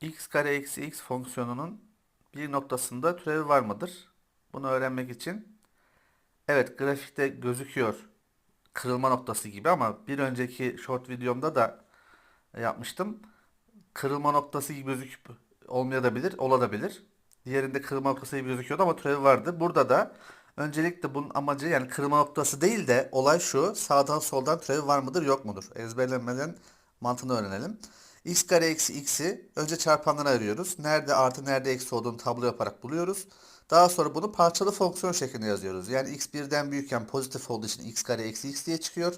x kare eksi x fonksiyonunun bir noktasında türevi var mıdır? Bunu öğrenmek için evet grafikte gözüküyor kırılma noktası gibi ama bir önceki short videomda da yapmıştım. Kırılma noktası gibi gözüküp olmayabilir, olabilir. Diğerinde kırılma noktası gibi gözüküyordu ama türevi vardı. Burada da öncelikle bunun amacı yani kırılma noktası değil de olay şu. Sağdan soldan türevi var mıdır yok mudur? Ezberlenmeden mantığını öğrenelim. X kare eksi x'i önce çarpanlara ayırıyoruz. Nerede artı nerede eksi olduğunu tablo yaparak buluyoruz. Daha sonra bunu parçalı fonksiyon şeklinde yazıyoruz. Yani x birden büyükken pozitif olduğu için x kare eksi x diye çıkıyor.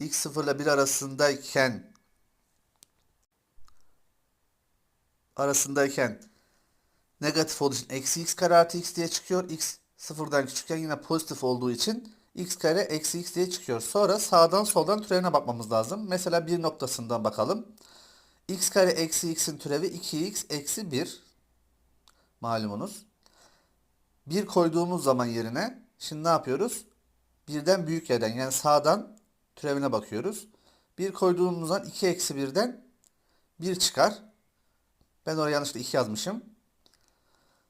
x 0 ile 1 arasındayken arasındayken negatif olduğu için eksi x kare artı x diye çıkıyor. x sıfırdan küçükken yine pozitif olduğu için x kare eksi x diye çıkıyor. Sonra sağdan soldan türevine bakmamız lazım. Mesela bir noktasından bakalım. X kare eksi x'in türevi 2x eksi 1 malumunuz. 1 koyduğumuz zaman yerine şimdi ne yapıyoruz? Birden büyük yerden yani sağdan türevine bakıyoruz. 1 koyduğumuz zaman 2 eksi 1'den 1 çıkar. Ben oraya yanlışlıkla 2 yazmışım.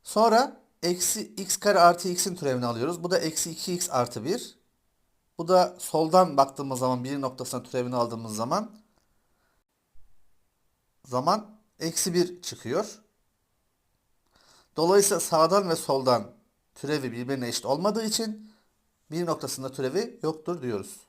Sonra eksi x kare artı x'in türevini alıyoruz. Bu da eksi 2x artı 1. Bu da soldan baktığımız zaman bir noktasına türevini aldığımız zaman zaman eksi 1 çıkıyor. Dolayısıyla sağdan ve soldan türevi birbirine eşit olmadığı için bir noktasında türevi yoktur diyoruz.